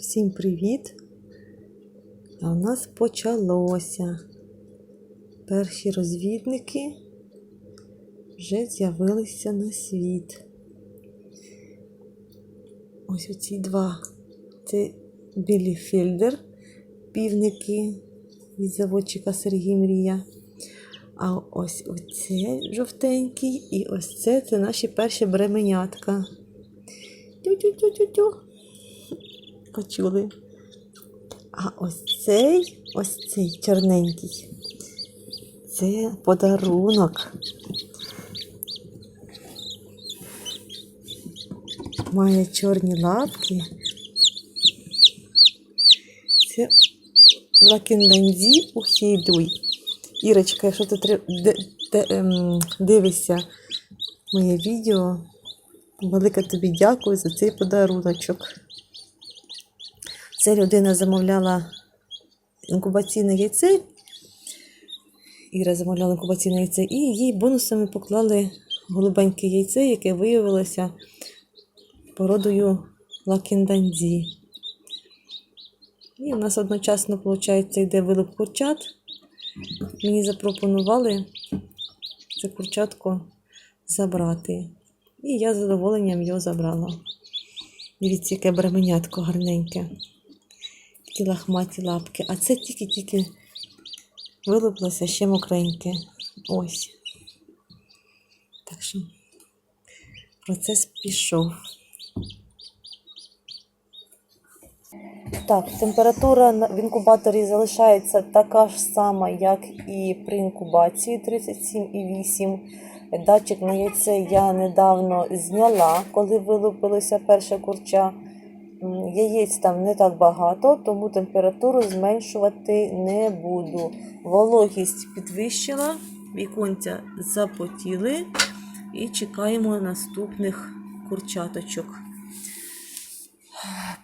Всім привіт! А у нас почалося. Перші розвідники вже з'явилися на світ. Ось оці два. Це Білі Фільдер, півники від заводчика Сергій Мрія. А ось оце жовтенький і ось це це наші перші бременятка. Тю-тю-тю-тю-тю. Почули. А ось цей, ось цей чорненький. Це подарунок. Має чорні лапки. Це лакінданзі ухейдуй. Ірочка, якщо ти ем, дивишся моє відео, велике тобі дякую за цей подаруночок. Ця людина замовляла інкубаційне яйце. Іра замовляла інкубаційне яйце, і їй бонусами поклали голубеньке яйце, яке виявилося породою лакінданзі. І у нас одночасно, виходить, йде вилуп курчат. Мені запропонували це курчатко забрати. І я з задоволенням його забрала. Дивіться, яке бременятко гарненьке. Такі лахматі лапки. А це тільки-тільки вилуплося ще мокреньке. Ось. Так що процес пішов. Так, температура в інкубаторі залишається така ж сама, як і при інкубації 37,8. Датчик на яйце я недавно зняла, коли вилупилося перше курча. Яєць там не так багато, тому температуру зменшувати не буду. Вологість підвищила, віконця запотіли і чекаємо наступних курчаточок.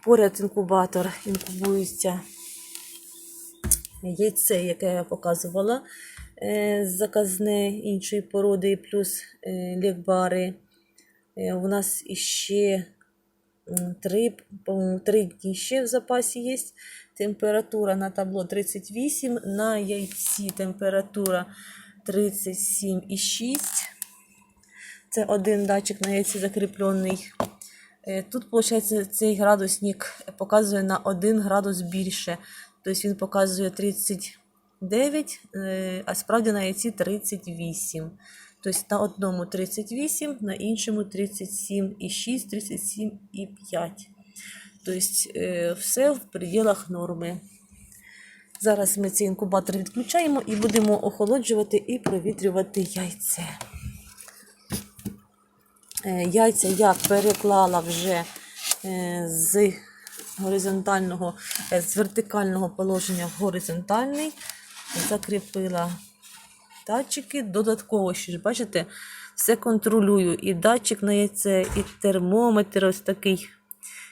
Поряд інкубатор інкубується яйце, яке я показувала, е, заказне іншої породи, плюс е, лікбари. Е, У нас іще м, три, по-моєму, три дні ще в запасі є. Температура на табло 38, на яйці температура 37,6. Це один датчик на яйці закріплений. Е, Тут, виходить, цей градусник показує на 1 градус більше. Тобто він показує 39, е, а справді на яйці 38. Тобто на одному 38, на іншому 37,6, 37,5. Тобто е, все в пределах норми. Зараз ми цей інкубатор відключаємо і будемо охолоджувати і провітрювати яйце. Яйця я переклала вже е, з горизонтального, е, з вертикального положення в горизонтальний, закріпила датчики. Додатково ще ж, бачите, все контролюю. І датчик на яйце, і термометр ось такий,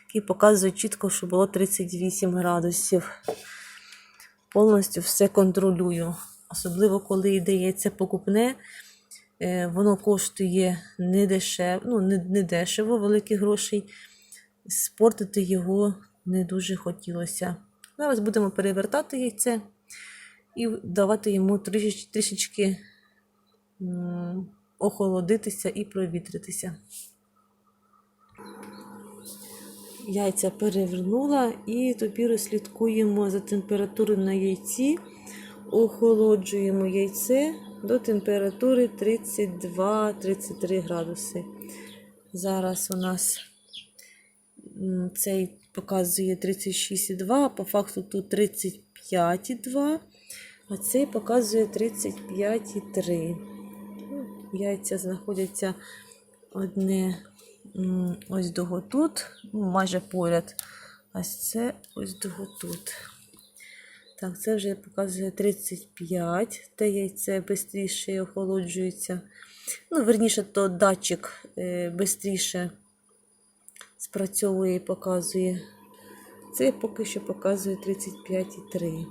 який показує чітко, що було 38 градусів. Повністю все контролюю. Особливо, коли йде яйце покупне. Е, Воно коштує не дешево, ну, не, не дешево, великих грошей. Спортити його не дуже хотілося. Зараз будемо перевертати яйце і давати йому трішечки, охолодитися і провітритися. Яйця перевернула і тепер слідкуємо за температурою на яйці. Охолоджуємо яйце до температури 32-33 градуси. Зараз у нас цей показує 36,2, а по факту тут 35,2, а цей показує 35,3. Ну, Яйця знаходяться одне ось дого тут, ну, майже поряд. А це ось дого тут. Так, це вже показує 35. Те яйце швидше охолоджується. Ну, верніше, то датчик е, швидше спрацьовує і показує. Це поки що показує 35,3.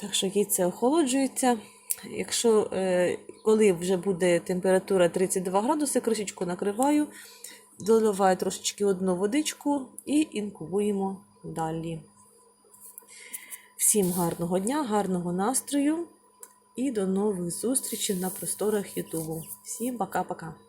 Так що яйце охолоджується. Якщо е, коли вже буде температура 32 градуси, кришечку накриваю доливаю трошечки одну водичку і інкубуємо далі. Всім гарного дня, гарного настрою і до нових зустрічей на просторах Ютубу. Всім пока-пока!